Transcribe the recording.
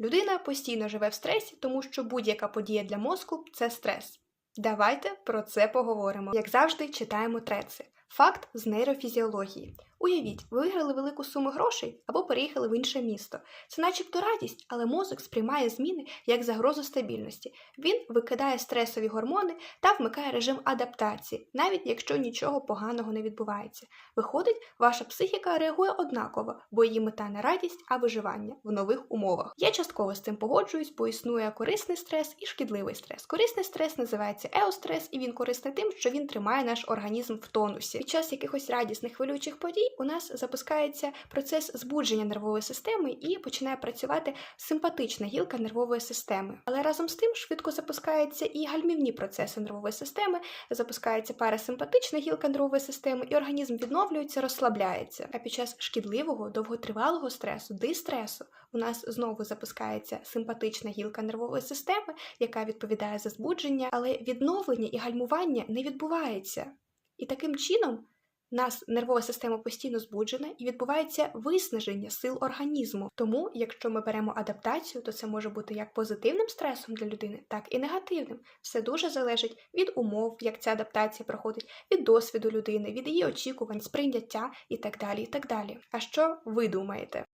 Людина постійно живе в стресі, тому що будь-яка подія для мозку це стрес. Давайте про це поговоримо. Як завжди, читаємо треци. Факт з нейрофізіології. Уявіть, ви виграли велику суму грошей або переїхали в інше місто. Це начебто радість, але мозок сприймає зміни як загрозу стабільності. Він викидає стресові гормони та вмикає режим адаптації, навіть якщо нічого поганого не відбувається. Виходить, ваша психіка реагує однаково, бо її мета не радість, а виживання в нових умовах. Я частково з цим погоджуюсь, бо існує корисний стрес і шкідливий стрес. Корисний стрес називається еострес, і він корисний тим, що він тримає наш організм в тонусі. Під час якихось радісних хвилюючих подій у нас запускається процес збудження нервової системи і починає працювати симпатична гілка нервової системи. Але разом з тим швидко запускаються і гальмівні процеси нервової системи, запускається парасимпатична гілка нервової системи, і організм відновлюється, розслабляється. А під час шкідливого довготривалого стресу, дистресу, у нас знову запускається симпатична гілка нервової системи, яка відповідає за збудження, але відновлення і гальмування не відбувається. І таким чином нас нервова система постійно збуджена і відбувається виснаження сил організму. Тому, якщо ми беремо адаптацію, то це може бути як позитивним стресом для людини, так і негативним. Все дуже залежить від умов, як ця адаптація проходить, від досвіду людини, від її очікувань, сприйняття і так далі. і так далі. А що ви думаєте?